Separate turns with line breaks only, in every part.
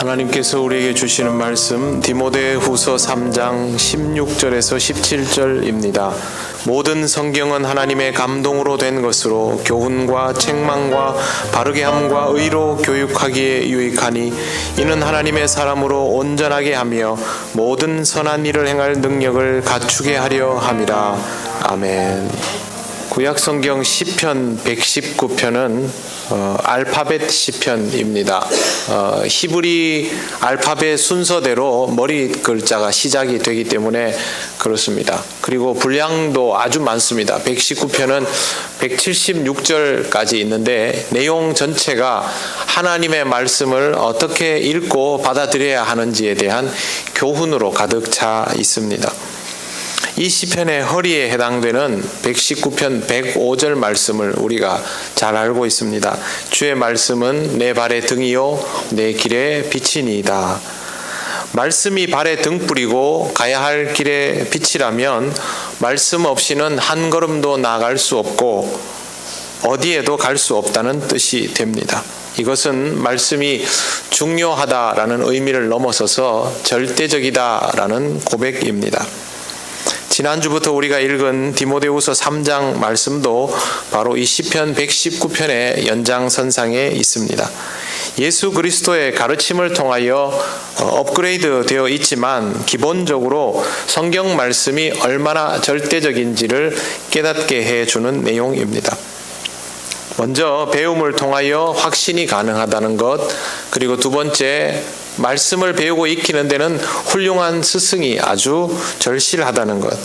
하나님께서 우리에게 주시는 말씀 디모데 후서 3장 16절에서 17절입니다. 모든 성경은 하나님의 감동으로 된 것으로 교훈과 책망과 바르게 함과 의로 교육하기에 유익하니 이는 하나님의 사람으로 온전하게 하며 모든 선한 일을 행할 능력을 갖추게 하려 함이라. 아멘. 구약 성경 시편 119편은 어, 알파벳 시편입니다. 어, 히브리 알파벳 순서대로 머리 글자가 시작이 되기 때문에 그렇습니다. 그리고 분량도 아주 많습니다. 119편은 176절까지 있는데 내용 전체가 하나님의 말씀을 어떻게 읽고 받아들여야 하는지에 대한 교훈으로 가득 차 있습니다. 이 시편의 허리에 해당되는 119편 105절 말씀을 우리가 잘 알고 있습니다. 주의 말씀은 내 발의 등이요 내 길의 빛이니이다. 말씀이 발의 등불이고 가야 할 길의 빛이라면 말씀 없이는 한 걸음도 나아갈 수 없고 어디에도 갈 수 없다는 뜻이 됩니다. 이것은 말씀이 중요하다라는 의미를 넘어서서 절대적이다라는 고백입니다. 지난주부터 우리가 읽은 디모데후서 3장 말씀도 바로 이 시편 119편의 연장선상에 있습니다. 예수 그리스도의 가르침을 통하여 어, 업그레이드 되어 있지만 기본적으로 성경 말씀이 얼마나 절대적인지를 깨닫게 해 주는 내용입니다. 먼저 배움을 통하여 확신이 가능하다는 것, 그리고 두 번째 말씀을 배우고 익히는 데는 훌륭한 스승이 아주 절실하다는 것.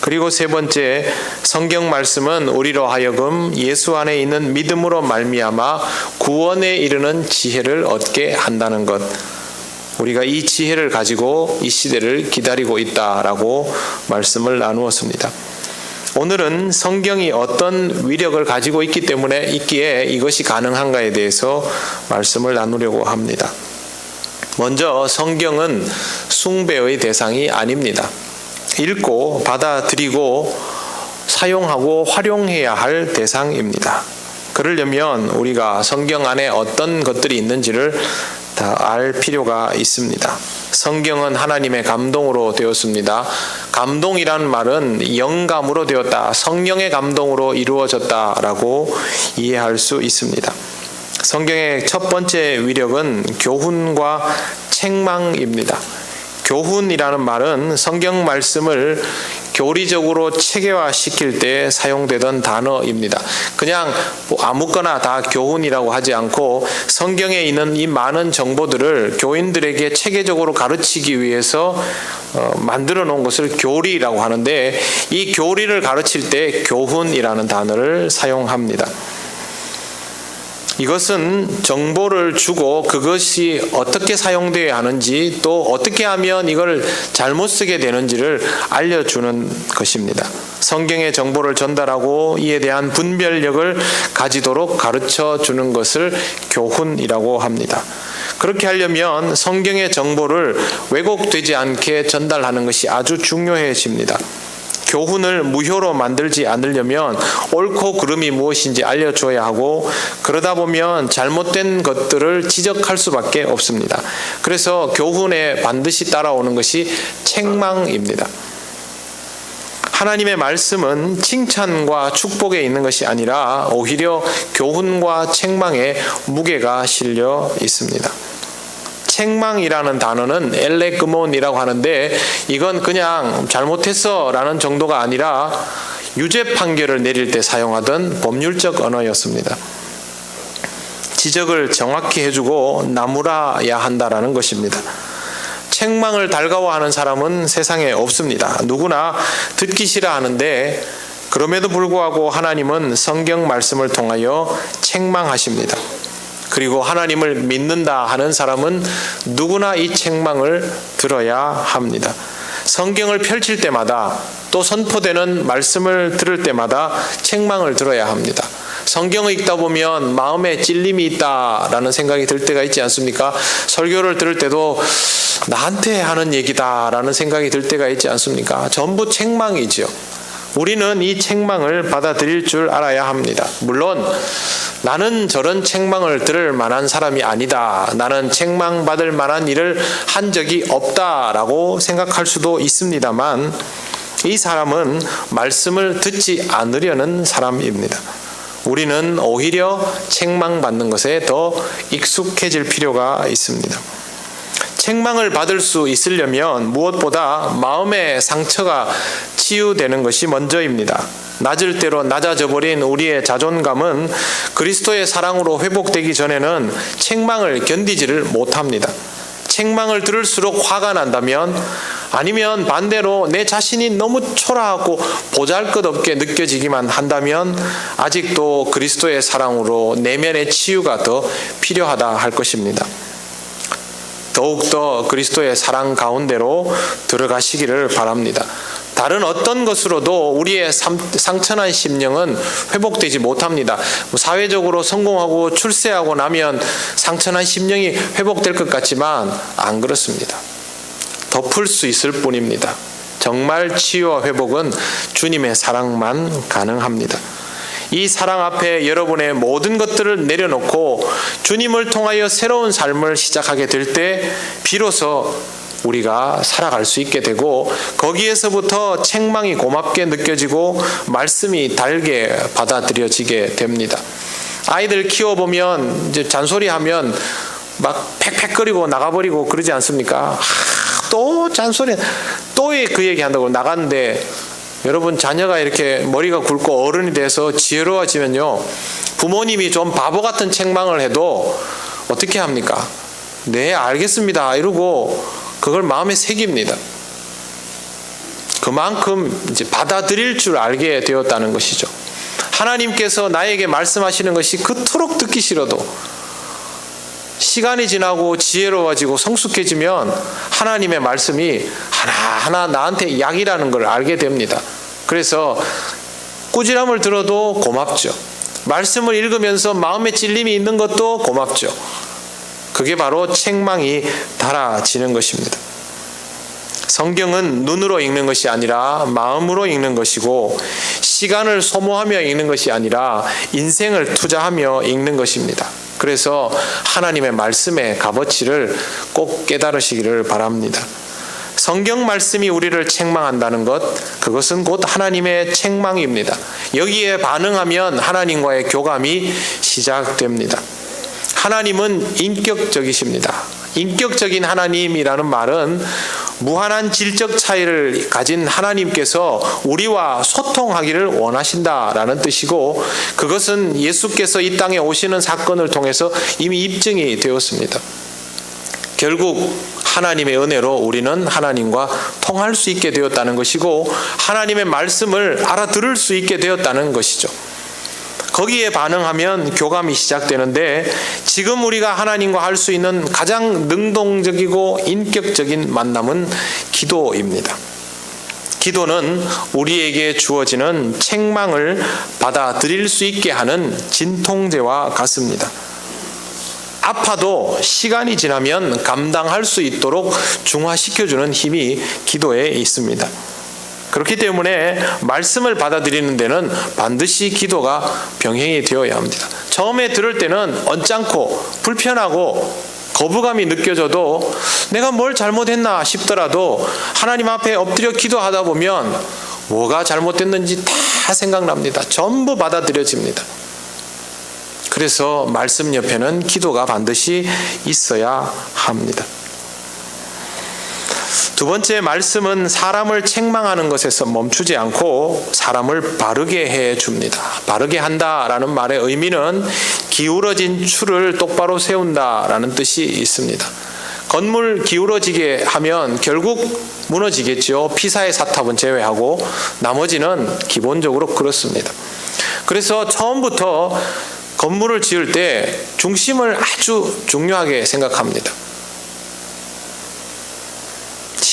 그리고 세 번째 성경 말씀은 우리로 하여금 예수 안에 있는 믿음으로 말미암아 구원에 이르는 지혜를 얻게 한다는 것. 우리가 이 지혜를 가지고 이 시대를 기다리고 있다라고 말씀을 나누었습니다. 오늘은 성경이 어떤 위력을 가지고 있기 때문에 있기에 이것이 가능한가에 대해서 말씀을 나누려고 합니다. 먼저 성경은 숭배의 대상이 아닙니다. 읽고 받아들이고 사용하고 활용해야 할 대상입니다. 그러려면 우리가 성경 안에 어떤 것들이 있는지를 다 알 필요가 있습니다. 성경은 하나님의 감동으로 되었습니다. 감동이란 말은 영감으로 되었다. 성령의 감동으로 이루어졌다라고 이해할 수 있습니다. 성경의 첫 번째 위력은 교훈과 책망입니다. 교훈이라는 말은 성경 말씀을 교리적으로 체계화 시킬 때 사용되던 단어입니다. 그냥 뭐 아무거나 다 교훈이라고 하지 않고 성경에 있는 이 많은 정보들을 교인들에게 체계적으로 가르치기 위해서 어, 만들어 놓은 것을 교리라고 하는데 이 교리를 가르칠 때 교훈이라는 단어를 사용합니다. 이것은 정보를 주고 그것이 어떻게 사용되어야 하는지 또 어떻게 하면 이걸 잘못 쓰게 되는지를 알려주는 것입니다. 성경의 정보를 전달하고 이에 대한 분별력을 가지도록 가르쳐 주는 것을 교훈이라고 합니다. 그렇게 하려면 성경의 정보를 왜곡되지 않게 전달하는 것이 아주 중요해집니다. 교훈을 무효로 만들지 않으려면 옳고 그름이 무엇인지 알려줘야 하고 그러다 보면 잘못된 것들을 지적할 수밖에 없습니다. 그래서 교훈에 반드시 따라오는 것이 책망입니다. 하나님의 말씀은 칭찬과 축복에 있는 것이 아니라 오히려 교훈과 책망에 무게가 실려 있습니다. 책망이라는 단어는 엘레그몬이라고 하는데 이건 그냥 잘못했어라는 정도가 아니라 유죄 판결을 내릴 때 사용하던 법률적 언어였습니다. 지적을 정확히 해주고 나무라야 한다라는 것입니다. 책망을 달가워하는 사람은 세상에 없습니다. 누구나 듣기 싫어하는데 그럼에도 불구하고 하나님은 성경 말씀을 통하여 책망하십니다. 그리고 하나님을 믿는다 하는 사람은 누구나 이 책망을 들어야 합니다. 성경을 펼칠 때마다 또 선포되는 말씀을 들을 때마다 책망을 들어야 합니다. 성경을 읽다 보면 마음에 찔림이 있다라는 생각이 들 때가 있지 않습니까? 설교를 들을 때도 나한테 하는 얘기다라는 생각이 들 때가 있지 않습니까? 전부 책망이지요. 우리는 이 책망을 받아들일 줄 알아야 합니다. 물론 나는 저런 책망을 들을 만한 사람이 아니다. 나는 책망받을 만한 일을 한 적이 없다라고 생각할 수도 있습니다만 이 사람은 말씀을 듣지 않으려는 사람입니다. 우리는 오히려 책망받는 것에 더 익숙해질 필요가 있습니다. 책망을 받을 수 있으려면 무엇보다 마음의 상처가 치유되는 것이 먼저입니다. 낮을 대로 낮아져 버린 우리의 자존감은 그리스도의 사랑으로 회복되기 전에는 책망을 견디지를 못합니다. 책망을 들을수록 화가 난다면 아니면 반대로 내 자신이 너무 초라하고 보잘 것 없게 느껴지기만 한다면 아직도 그리스도의 사랑으로 내면의 치유가 더 필요하다 할 것입니다. 더욱더 그리스도의 사랑 가운데로 들어가시기를 바랍니다. 다른 어떤 것으로도 우리의 상처난 심령은 회복되지 못합니다. 뭐 사회적으로 성공하고 출세하고 나면 상처난 심령이 회복될 것 같지만 안 그렇습니다. 덮을 수 있을 뿐입니다. 정말 치유와 회복은 주님의 사랑만 가능합니다. 이 사랑 앞에 여러분의 모든 것들을 내려놓고 주님을 통하여 새로운 삶을 시작하게 될 때 비로소 우리가 살아갈 수 있게 되고 거기에서부터 책망이 고맙게 느껴지고 말씀이 달게 받아들여지게 됩니다. 아이들 키워보면 이제 잔소리하면 막 팩팩거리고 나가버리고 그러지 않습니까? 아, 또 잔소리, 또 그 얘기 한다고 나갔는데 여러분 자녀가 이렇게 머리가 굵고 어른이 돼서 지혜로워지면요 부모님이 좀 바보 같은 책망을 해도 어떻게 합니까? 네 알겠습니다 이러고 그걸 마음에 새깁니다. 그만큼 이제 받아들일 줄 알게 되었다는 것이죠. 하나님께서 나에게 말씀하시는 것이 그토록 듣기 싫어도 시간이 지나고 지혜로워지고 성숙해지면 하나님의 말씀이 하나하나 나한테 약이라는 걸 알게 됩니다. 그래서 꾸지람을 들어도 고맙죠. 말씀을 읽으면서 마음에 찔림이 있는 것도 고맙죠. 그게 바로 책망이 달아지는 것입니다. 성경은 눈으로 읽는 것이 아니라 마음으로 읽는 것이고 시간을 소모하며 읽는 것이 아니라 인생을 투자하며 읽는 것입니다. 그래서 하나님의 말씀의 값어치를 꼭 깨달으시기를 바랍니다. 성경 말씀이 우리를 책망한다는 것, 그것은 곧 하나님의 책망입니다. 여기에 반응하면 하나님과의 교감이 시작됩니다. 하나님은 인격적이십니다. 인격적인 하나님이라는 말은 무한한 질적 차이를 가진 하나님께서 우리와 소통하기를 원하신다라는 뜻이고 그것은 예수께서 이 땅에 오시는 사건을 통해서 이미 입증이 되었습니다. 결국 하나님의 은혜로 우리는 하나님과 통할 수 있게 되었다는 것이고 하나님의 말씀을 알아들을 수 있게 되었다는 것이죠. 거기에 반응하면 교감이 시작되는데 지금 우리가 하나님과 할 수 있는 가장 능동적이고 인격적인 만남은 기도입니다. 기도는 우리에게 주어지는 책망을 받아들일 수 있게 하는 진통제와 같습니다. 아파도 시간이 지나면 감당할 수 있도록 중화시켜주는 힘이 기도에 있습니다. 그렇기 때문에 말씀을 받아들이는 데는 반드시 기도가 병행이 되어야 합니다. 처음에 들을 때는 언짢고 불편하고 거부감이 느껴져도 내가 뭘 잘못했나 싶더라도 하나님 앞에 엎드려 기도하다 보면 뭐가 잘못됐는지 다 생각납니다. 전부 받아들여집니다. 그래서 말씀 옆에는 기도가 반드시 있어야 합니다. 두 번째 말씀은 사람을 책망하는 것에서 멈추지 않고 사람을 바르게 해 줍니다. 바르게 한다라는 말의 의미는 기울어진 추를 똑바로 세운다라는 뜻이 있습니다. 건물 기울어지게 하면 결국 무너지겠죠. 피사의 사탑은 제외하고 나머지는 기본적으로 그렇습니다. 그래서 처음부터 건물을 지을 때 중심을 아주 중요하게 생각합니다.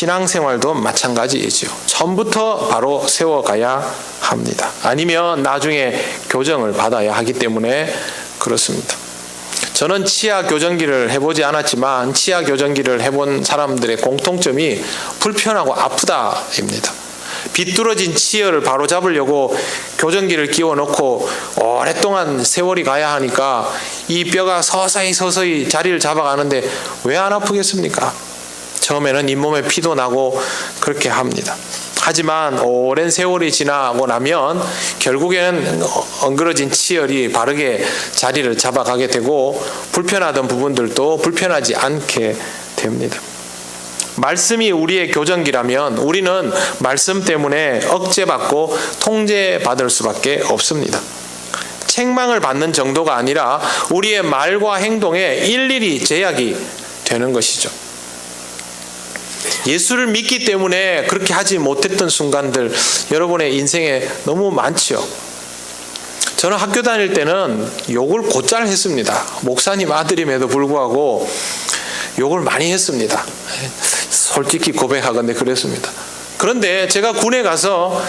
신앙생활도 마찬가지이죠. 처음부터 바로 세워가야 합니다. 아니면 나중에 교정을 받아야 하기 때문에 그렇습니다. 저는 치아 교정기를 해보지 않았지만 치아 교정기를 해본 사람들의 공통점이 불편하고 아프다입니다. 비뚤어진 치열을 바로 잡으려고 교정기를 끼워 넣고 오랫동안 세월이 가야 하니까 이 뼈가 서서히 서서히 자리를 잡아가는데 왜 안 아프겠습니까? 처음에는 잇몸에 피도 나고 그렇게 합니다. 하지만 오랜 세월이 지나고 나면 결국에는 엉그러진 치열이 바르게 자리를 잡아가게 되고 불편하던 부분들도 불편하지 않게 됩니다. 말씀이 우리의 교정기라면 우리는 말씀 때문에 억제받고 통제받을 수밖에 없습니다. 책망을 받는 정도가 아니라 우리의 말과 행동에 일일이 제약이 되는 것이죠. 예수를 믿기 때문에 그렇게 하지 못했던 순간들 여러분의 인생에 너무 많지요. 저는 학교 다닐 때는 욕을 곧잘 했습니다. 목사님 아들임에도 불구하고 욕을 많이 했습니다. 솔직히 고백하건대 그랬습니다. 그런데 제가 군에 가서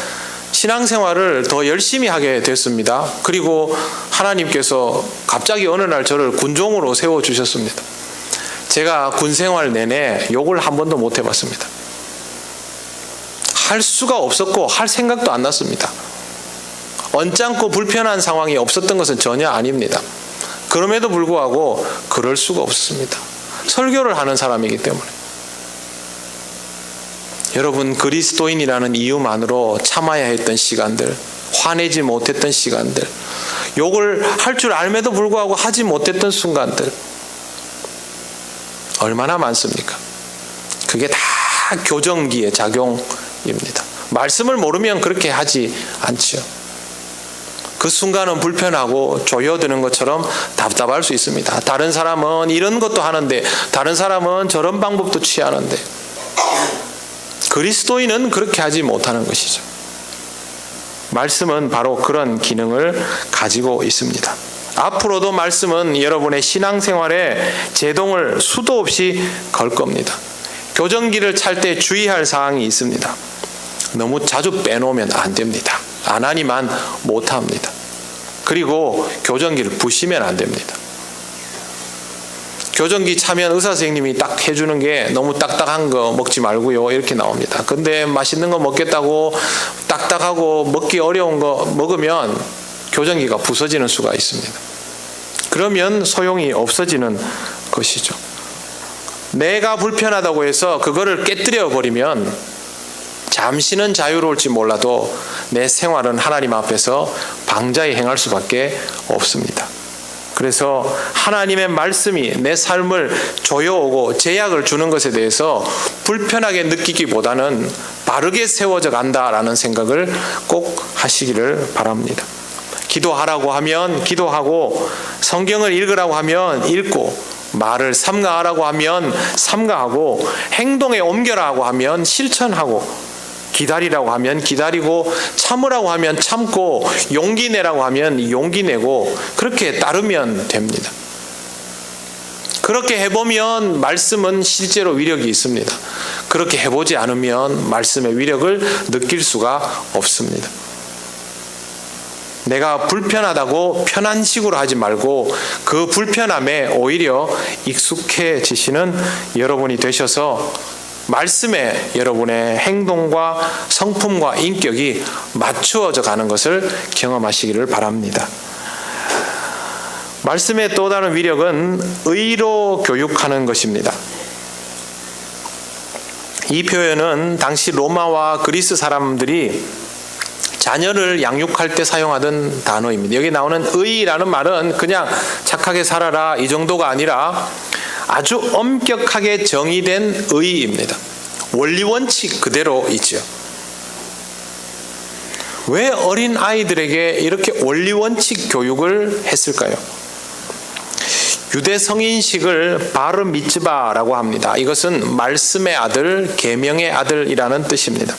신앙생활을 더 열심히 하게 됐습니다. 그리고 하나님께서 갑자기 어느 날 저를 군종으로 세워 주셨습니다. 제가 군 생활 내내 욕을 한 번도 못 해봤습니다. 할 수가 없었고 할 생각도 안 났습니다. 언짢고 불편한 상황이 없었던 것은 전혀 아닙니다. 그럼에도 불구하고 그럴 수가 없습니다. 설교를 하는 사람이기 때문에. 여러분 그리스도인이라는 이유만으로 참아야 했던 시간들, 화내지 못했던 시간들, 욕을 할 줄 알면도 불구하고 하지 못했던 순간들 얼마나 많습니까? 그게 다 교정기의 작용입니다. 말씀을 모르면 그렇게 하지 않지요. 그 순간은 불편하고 조여드는 것처럼 답답할 수 있습니다. 다른 사람은 이런 것도 하는데, 다른 사람은 저런 방법도 취하는데, 그리스도인은 그렇게 하지 못하는 것이죠. 말씀은 바로 그런 기능을 가지고 있습니다. 앞으로도 말씀은 여러분의 신앙생활에 제동을 수도 없이 걸 겁니다. 교정기를 찰 때 주의할 사항이 있습니다. 너무 자주 빼놓으면 안 됩니다. 안 하니만 못 합니다. 그리고 교정기를 부시면 안 됩니다. 교정기 차면 의사 선생님이 딱 해주는 게 너무 딱딱한 거 먹지 말고요 이렇게 나옵니다. 근데 맛있는 거 먹겠다고 딱딱하고 먹기 어려운 거 먹으면 교정기가 부서지는 수가 있습니다. 그러면 소용이 없어지는 것이죠. 내가 불편하다고 해서 그거를 깨뜨려 버리면 잠시는 자유로울지 몰라도 내 생활은 하나님 앞에서 방자히 행할 수밖에 없습니다. 그래서 하나님의 말씀이 내 삶을 조여오고 제약을 주는 것에 대해서 불편하게 느끼기보다는 바르게 세워져 간다라는 생각을 꼭 하시기를 바랍니다. 기도하라고 하면 기도하고 성경을 읽으라고 하면 읽고 말을 삼가하라고 하면 삼가하고 행동에 옮겨라고 하면 실천하고 기다리라고 하면 기다리고 참으라고 하면 참고 용기 내라고 하면 용기 내고 그렇게 따르면 됩니다. 그렇게 해보면 말씀은 실제로 위력이 있습니다. 그렇게 해보지 않으면 말씀의 위력을 느낄 수가 없습니다. 내가 불편하다고 편한 식으로 하지 말고 그 불편함에 오히려 익숙해지시는 여러분이 되셔서 말씀에 여러분의 행동과 성품과 인격이 맞추어져 가는 것을 경험하시기를 바랍니다. 말씀의 또 다른 위력은 의로 교육하는 것입니다. 이 표현은 당시 로마와 그리스 사람들이 자녀를 양육할 때 사용하던 단어입니다. 여기 나오는 의라는 말은 그냥 착하게 살아라 이 정도가 아니라 아주 엄격하게 정의된 의입니다. 원리 원칙 그대로 있죠. 왜 어린 아이들에게 이렇게 원리 원칙 교육을 했을까요? 유대 성인식을 바르 미츠바라고 합니다. 이것은 말씀의 아들, 계명의 아들이라는 뜻입니다.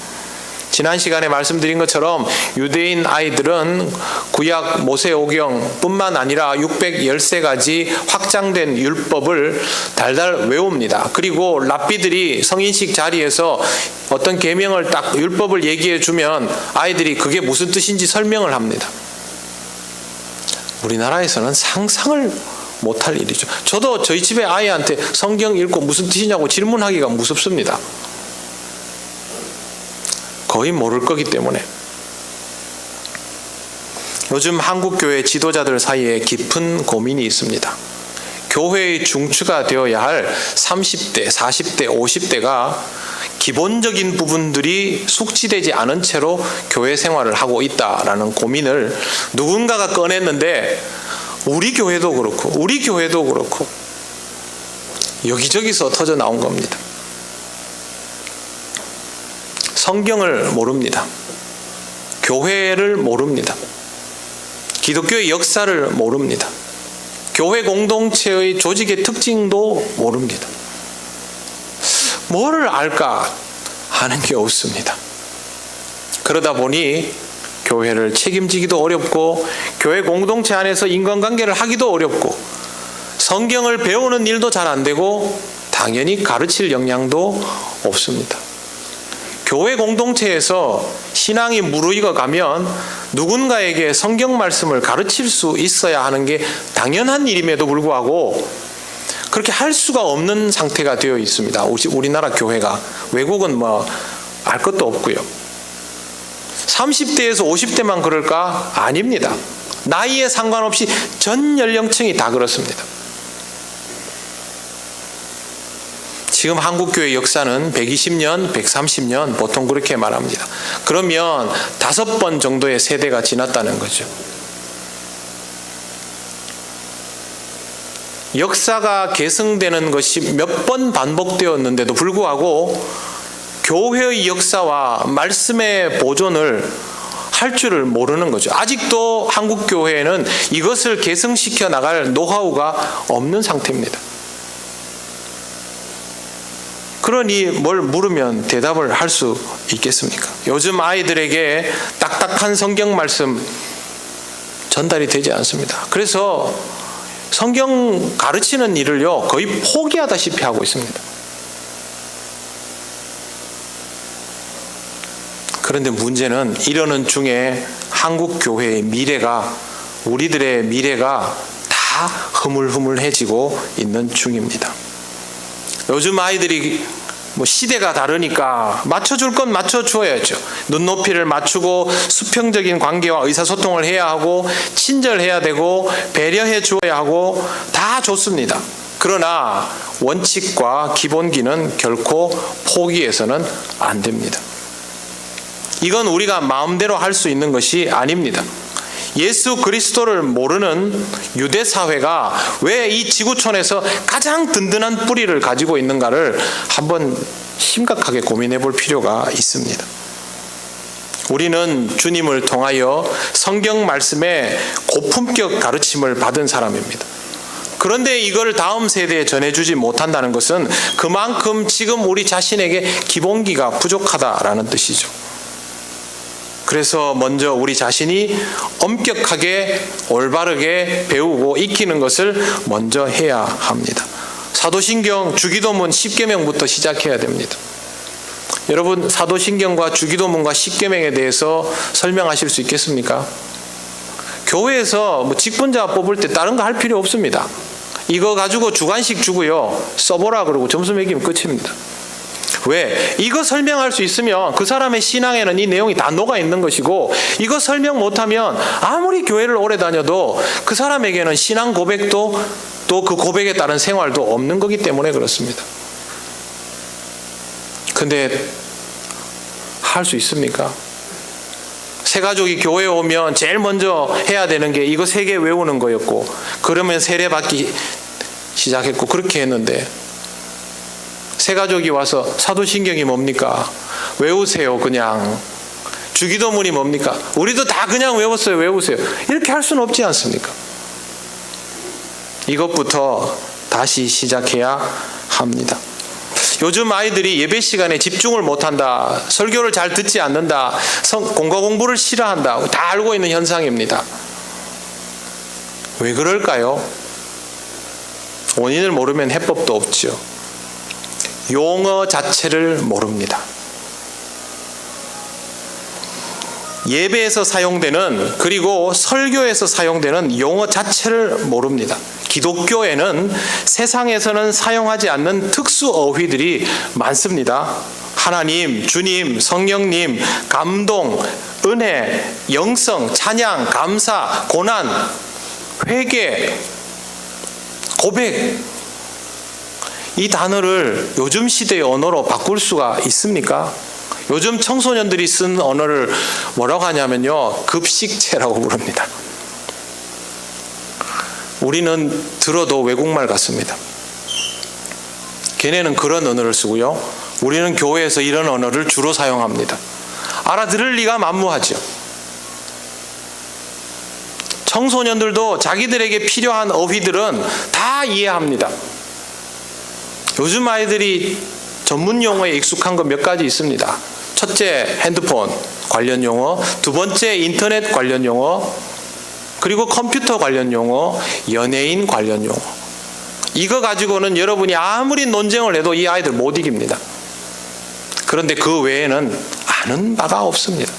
지난 시간에 말씀드린 것처럼 유대인 아이들은 구약 모세오경뿐만 아니라 613가지 확장된 율법을 달달 외웁니다. 그리고 랍비들이 성인식 자리에서 어떤 계명을 딱 율법을 얘기해 주면 아이들이 그게 무슨 뜻인지 설명을 합니다. 우리나라에서는 상상을 못할 일이죠. 저도 저희 집에 아이한테 성경 읽고 무슨 뜻이냐고 질문하기가 무섭습니다. 거의 모를 거기 때문에 요즘 한국 교회 지도자들 사이에 깊은 고민이 있습니다. 교회의 중추가 되어야 할 30대, 40대, 50대가 기본적인 부분들이 숙지되지 않은 채로 교회 생활을 하고 있다라는 고민을 누군가가 꺼냈는데 우리 교회도 그렇고 우리 교회도 그렇고 여기저기서 터져 나온 겁니다. 성경을 모릅니다. 교회를 모릅니다. 기독교의 역사를 모릅니다. 교회 공동체의 조직의 특징도 모릅니다. 뭐를 알까 하는 게 없습니다. 그러다 보니 교회를 책임지기도 어렵고 교회 공동체 안에서 인간관계를 하기도 어렵고 성경을 배우는 일도 잘 안 되고 당연히 가르칠 역량도 없습니다. 교회 공동체에서 신앙이 무르익어 가면 누군가에게 성경 말씀을 가르칠 수 있어야 하는 게 당연한 일임에도 불구하고 그렇게 할 수가 없는 상태가 되어 있습니다. 우리나라 교회가 외국은 뭐 알 것도 없고요. 30대에서 50대만 그럴까? 아닙니다. 나이에 상관없이 전 연령층이 다 그렇습니다. 지금 한국교회 역사는 120년, 130년 보통 그렇게 말합니다. 그러면 다섯 번 정도의 세대가 지났다는 거죠. 역사가 계승되는 것이 몇 번 반복되었는데도 불구하고 교회의 역사와 말씀의 보존을 할 줄을 모르는 거죠. 아직도 한국 교회에는 이것을 계승시켜 나갈 노하우가 없는 상태입니다. 그러니 뭘 물으면 대답을 할 수 있겠습니까? 요즘 아이들에게 딱딱한 성경 말씀 전달이 되지 않습니다. 그래서 성경 가르치는 일을요, 거의 포기하다시피 하고 있습니다. 그런데 문제는 이러는 중에 한국 교회의 미래가 우리들의 미래가 다 흐물흐물해지고 있는 중입니다. 요즘 아이들이 뭐 시대가 다르니까 맞춰줄 건 맞춰줘야죠. 눈높이를 맞추고 수평적인 관계와 의사소통을 해야 하고 친절해야 되고 배려해 주어야 하고 다 좋습니다. 그러나 원칙과 기본기는 결코 포기해서는 안 됩니다. 이건 우리가 마음대로 할 수 있는 것이 아닙니다. 예수 그리스도를 모르는 유대 사회가 왜 이 지구촌에서 가장 든든한 뿌리를 가지고 있는가를 한번 심각하게 고민해 볼 필요가 있습니다. 우리는 주님을 통하여 성경 말씀의 고품격 가르침을 받은 사람입니다. 그런데 이걸 다음 세대에 전해주지 못한다는 것은 그만큼 지금 우리 자신에게 기본기가 부족하다라는 뜻이죠. 그래서 먼저 우리 자신이 엄격하게 올바르게 배우고 익히는 것을 먼저 해야 합니다. 사도신경 주기도문 10계명부터 시작해야 됩니다. 여러분 사도신경과 주기도문과 10계명에 대해서 설명하실 수 있겠습니까? 교회에서 뭐 직분자 뽑을 때 다른 거 할 필요 없습니다. 이거 가지고 주관식 주고요. 써보라 그러고 점수 매기면 끝입니다. 왜? 이거 설명할 수 있으면 그 사람의 신앙에는 이 내용이 다 녹아 있는 것이고 이거 설명 못하면 아무리 교회를 오래 다녀도 그 사람에게는 신앙 고백도 또 그 고백에 따른 생활도 없는 거기 때문에 그렇습니다. 근데 할 수 있습니까? 새 가족이 교회에 오면 제일 먼저 해야 되는 게 이거 세 개 외우는 거였고 그러면 세례 받기 시작했고 그렇게 했는데 새 가족이 와서 사도신경이 뭡니까? 외우세요, 그냥. 주기도문이 뭡니까? 우리도 다 그냥 외웠어요, 외우세요. 이렇게 할 수는 없지 않습니까? 이것부터 다시 시작해야 합니다. 요즘 아이들이 예배 시간에 집중을 못한다, 설교를 잘 듣지 않는다, 공과 공부를 싫어한다, 다 알고 있는 현상입니다. 왜 그럴까요? 원인을 모르면 해법도 없죠. 용어 자체를 모릅니다. 예배에서 사용되는 그리고 설교에서 사용되는 용어 자체를 모릅니다. 기독교에는 세상에서는 사용하지 않는 특수 어휘들이 많습니다. 하나님, 주님, 성령님, 감동, 은혜, 영성, 찬양, 감사, 고난, 회개, 고백. 이 단어를 요즘 시대의 언어로 바꿀 수가 있습니까? 요즘 청소년들이 쓴 언어를 뭐라고 하냐면요. 급식체라고 부릅니다. 우리는 들어도 외국말 같습니다. 걔네는 그런 언어를 쓰고요. 우리는 교회에서 이런 언어를 주로 사용합니다. 알아들을 리가 만무하죠. 청소년들도 자기들에게 필요한 어휘들은 다 이해합니다. 요즘 아이들이 전문 용어에 익숙한 거몇 가지 있습니다. 첫째, 핸드폰 관련 용어. 두 번째, 인터넷 관련 용어. 그리고 컴퓨터 관련 용어, 연예인 관련 용어. 이거 가지고는 여러분이 아무리 논쟁을 해도 이 아이들 못 이깁니다. 그런데 그 외에는 아는 바가 없습니다.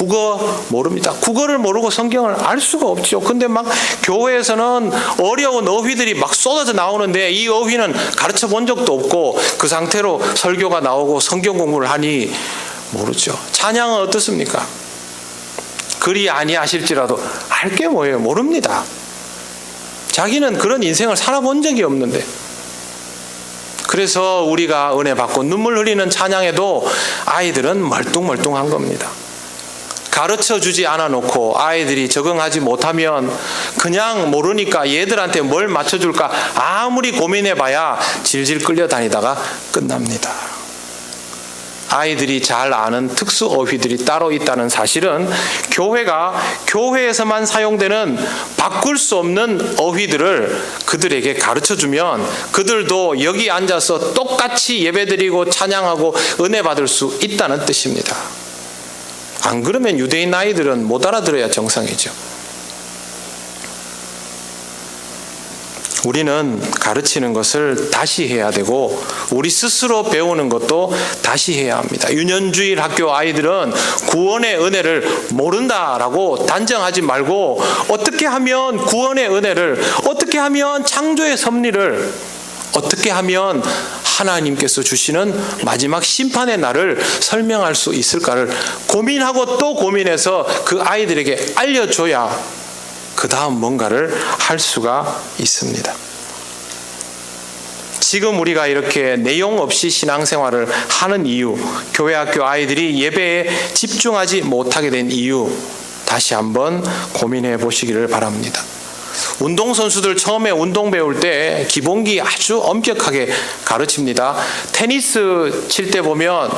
국어 모릅니다. 국어를 모르고 성경을 알 수가 없죠. 근데 막 교회에서는 어려운 어휘들이 막 쏟아져 나오는데 이 어휘는 가르쳐 본 적도 없고 그 상태로 설교가 나오고 성경 공부를 하니 모르죠. 찬양은 어떻습니까? 그리 아니하실지라도 알 게 뭐예요? 모릅니다. 자기는 그런 인생을 살아본 적이 없는데. 그래서 우리가 은혜 받고 눈물 흘리는 찬양에도 아이들은 멀뚱멀뚱한 겁니다. 가르쳐 주지 않아 놓고 아이들이 적응하지 못하면 그냥 모르니까 얘들한테 뭘 맞춰줄까 아무리 고민해 봐야 질질 끌려다니다가 끝납니다. 아이들이 잘 아는 특수 어휘들이 따로 있다는 사실은 교회가 교회에서만 사용되는 바꿀 수 없는 어휘들을 그들에게 가르쳐 주면 그들도 여기 앉아서 똑같이 예배드리고 찬양하고 은혜 받을 수 있다는 뜻입니다. 안 그러면 유대인 아이들은 못 알아들어야 정상이죠. 우리는 가르치는 것을 다시 해야 되고 우리 스스로 배우는 것도 다시 해야 합니다. 유년주일 학교 아이들은 구원의 은혜를 모른다라고 단정하지 말고 어떻게 하면 구원의 은혜를 어떻게 하면 창조의 섭리를 어떻게 하면 하나님께서 주시는 마지막 심판의 날을 설명할 수 있을까를 고민하고 또 고민해서 그 아이들에게 알려줘야 그 다음 뭔가를 할 수가 있습니다. 지금 우리가 이렇게 내용 없이 신앙생활을 하는 이유, 교회 학교 아이들이 예배에 집중하지 못하게 된 이유, 다시 한번 고민해 보시기를 바랍니다. 운동선수들 처음에 운동 배울 때 기본기 아주 엄격하게 가르칩니다. 테니스 칠 때 보면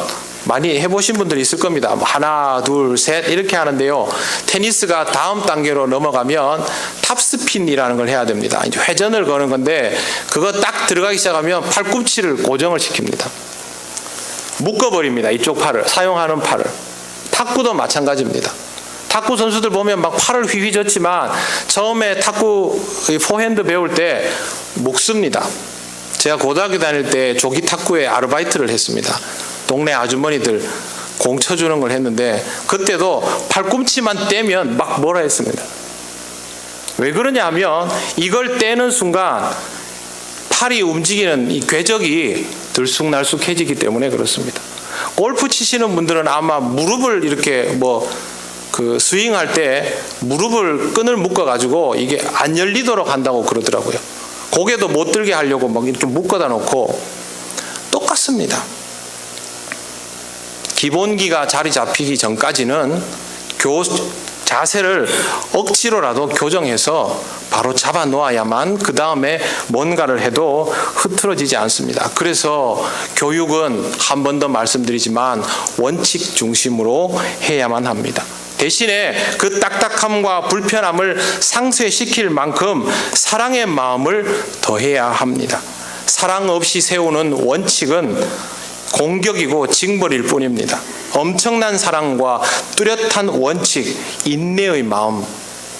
많이 해보신 분들이 있을 겁니다. 뭐 하나, 둘, 셋 이렇게 하는데요. 테니스가 다음 단계로 넘어가면 탑스핀이라는 걸 해야 됩니다. 이제 회전을 거는 건데 그거 딱 들어가기 시작하면 팔꿈치를 고정을 시킵니다. 묶어버립니다. 이쪽 팔을 사용하는 팔을. 탁구도 마찬가지입니다. 탁구 선수들 보면 막 팔을 휘휘젓지만 처음에 탁구 포핸드 배울 때 묶습니다. 제가 고등학교 다닐 때 조기 탁구에 아르바이트를 했습니다. 동네 아주머니들 공 쳐주는 걸 했는데 그때도 팔꿈치만 떼면 막 뭐라 했습니다. 왜 그러냐 하면 이걸 떼는 순간 팔이 움직이는 이 궤적이 들쑥날쑥해지기 때문에 그렇습니다. 골프 치시는 분들은 아마 무릎을 이렇게 뭐 그 스윙할 때 무릎을 끈을 묶어 가지고 이게 안 열리도록 한다고 그러더라고요. 고개도 못 들게 하려고 막 이렇게 묶어다 놓고 똑같습니다. 기본기가 자리 잡히기 전까지는 교 자세를 억지로라도 교정해서 바로 잡아 놓아야만 그 다음에 뭔가를 해도 흐트러지지 않습니다. 그래서 교육은 한 번 더 말씀드리지만 원칙 중심으로 해야만 합니다. 대신에 그 딱딱함과 불편함을 상쇄시킬 만큼 사랑의 마음을 더해야 합니다. 사랑 없이 세우는 원칙은 공격이고 징벌일 뿐입니다. 엄청난 사랑과 뚜렷한 원칙, 인내의 마음,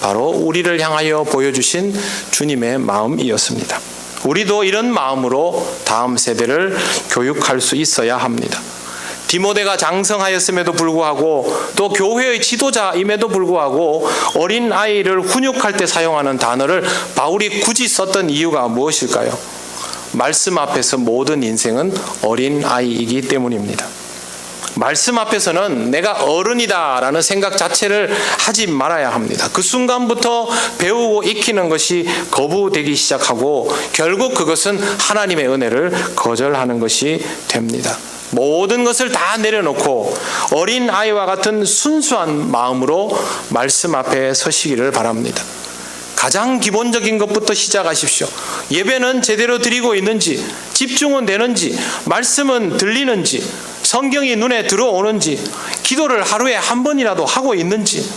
바로 우리를 향하여 보여주신 주님의 마음이었습니다. 우리도 이런 마음으로 다음 세대를 교육할 수 있어야 합니다. 디모데가 장성하였음에도 불구하고 또 교회의 지도자임에도 불구하고 어린 아이를 훈육할 때 사용하는 단어를 바울이 굳이 썼던 이유가 무엇일까요? 말씀 앞에서 모든 인생은 어린 아이이기 때문입니다. 말씀 앞에서는 내가 어른이다라는 생각 자체를 하지 말아야 합니다. 그 순간부터 배우고 익히는 것이 거부되기 시작하고 결국 그것은 하나님의 은혜를 거절하는 것이 됩니다. 모든 것을 다 내려놓고 어린 아이와 같은 순수한 마음으로 말씀 앞에 서시기를 바랍니다. 가장 기본적인 것부터 시작하십시오. 예배는 제대로 드리고 있는지, 집중은 되는지, 말씀은 들리는지, 성경이 눈에 들어오는지, 기도를 하루에 한 번이라도 하고 있는지,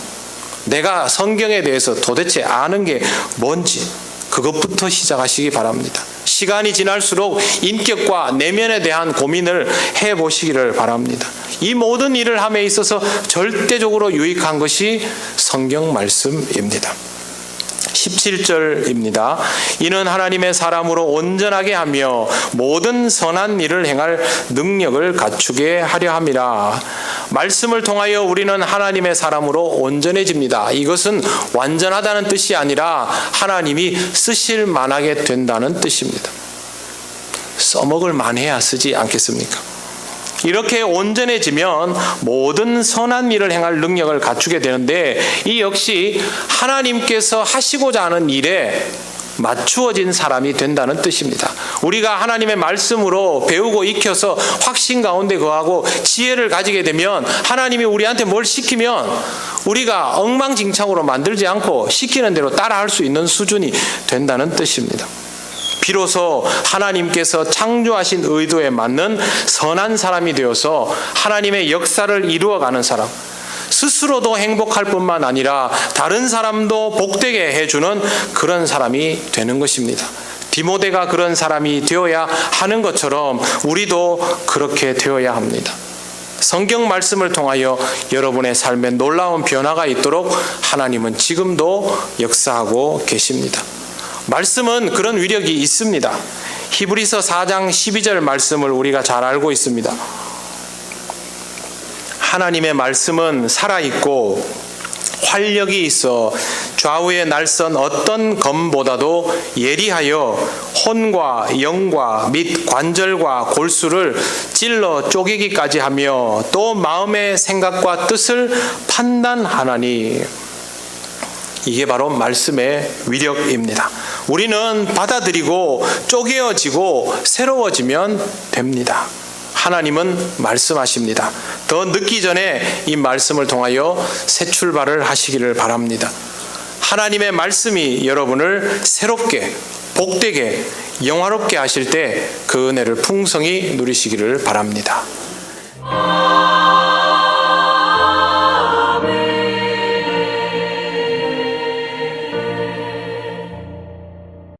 내가 성경에 대해서 도대체 아는 게 뭔지, 그것부터 시작하시기 바랍니다. 시간이 지날수록 인격과 내면에 대한 고민을 해 보시기를 바랍니다. 이 모든 일을 함에 있어서 절대적으로 유익한 것이 성경 말씀입니다. 17절입니다. 이는 하나님의 사람으로 온전하게 하며 모든 선한 일을 행할 능력을 갖추게 하려 함이라. 말씀을 통하여 우리는 하나님의 사람으로 온전해집니다. 이것은 완전하다는 뜻이 아니라 하나님이 쓰실 만하게 된다는 뜻입니다. 써먹을 만해야 쓰지 않겠습니까? 이렇게 온전해지면 모든 선한 일을 행할 능력을 갖추게 되는데 이 역시 하나님께서 하시고자 하는 일에 맞추어진 사람이 된다는 뜻입니다. 우리가 하나님의 말씀으로 배우고 익혀서 확신 가운데 거하고 지혜를 가지게 되면 하나님이 우리한테 뭘 시키면 우리가 엉망진창으로 만들지 않고 시키는 대로 따라할 수 있는 수준이 된다는 뜻입니다. 비로소 하나님께서 창조하신 의도에 맞는 선한 사람이 되어서 하나님의 역사를 이루어가는 사람, 스스로도 행복할 뿐만 아니라 다른 사람도 복되게 해주는 그런 사람이 되는 것입니다. 디모데가 그런 사람이 되어야 하는 것처럼 우리도 그렇게 되어야 합니다. 성경 말씀을 통하여 여러분의 삶에 놀라운 변화가 있도록 하나님은 지금도 역사하고 계십니다. 말씀은 그런 위력이 있습니다. 히브리서 4장 12절 말씀을 우리가 잘 알고 있습니다. 하나님의 말씀은 살아있고 활력이 있어 좌우의 날선 어떤 검보다도 예리하여 혼과 영과 및 관절과 골수를 찔러 쪼개기까지 하며 또 마음의 생각과 뜻을 판단하나니 이게 바로 말씀의 위력입니다. 우리는 받아들이고 쪼개어지고 새로워지면 됩니다. 하나님은 말씀하십니다. 더 늦기 전에 이 말씀을 통하여 새 출발을 하시기를 바랍니다. 하나님의 말씀이 여러분을 새롭게, 복되게, 영화롭게 하실 때 그 은혜를 풍성히 누리시기를 바랍니다.